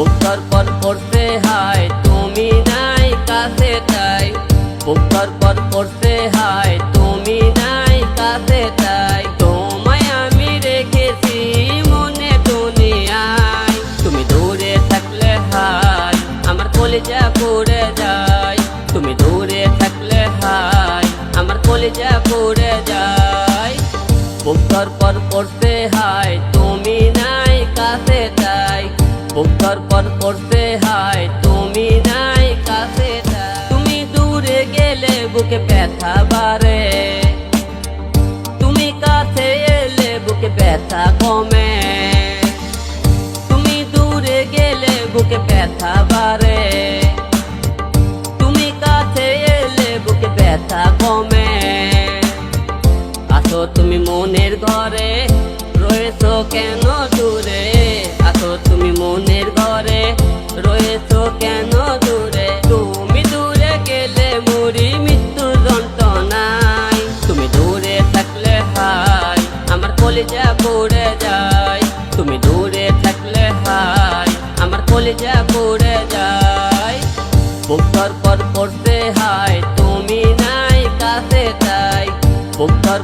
বুকর পর পড়তে হায়, তুমি নাই কাছে তাই। বুকর পর পড়তে হায়, তুমি নাই কাছে তাই। তোমায় আমি রেখেছি মনে দুনিয়ায়। তুমি দূরে থাকলে হায়, আমার কলিজা পড়ে যায়। তুমি দূরে থাকলে হায়, আমার কলিজা পড়ে যায়। বুকর পর পড়তে হায়, তুমি তাই বুকর পর পড়তে হায়। তুমি নাই কাছে তুমি দূরে গেলে বুকে ব্যথা বাড়ে। তুমি কাছে এলে বুকে ব্যথা কমে। তুমি দূরে গেলে বুকে ব্যথা বাড়ে। তুমি কাছে এলে বুকে ব্যথা কমে। আসো তুমি মনের ঘরে, রয়েছো কেন? কলিজা পুড়ে যায় তুমি দূরে থাকলে হাই, আমার কলিজা পুড়ে যায় বুক পর পড়তে হাই, তুমি নাই কাছে তাই। বুক পর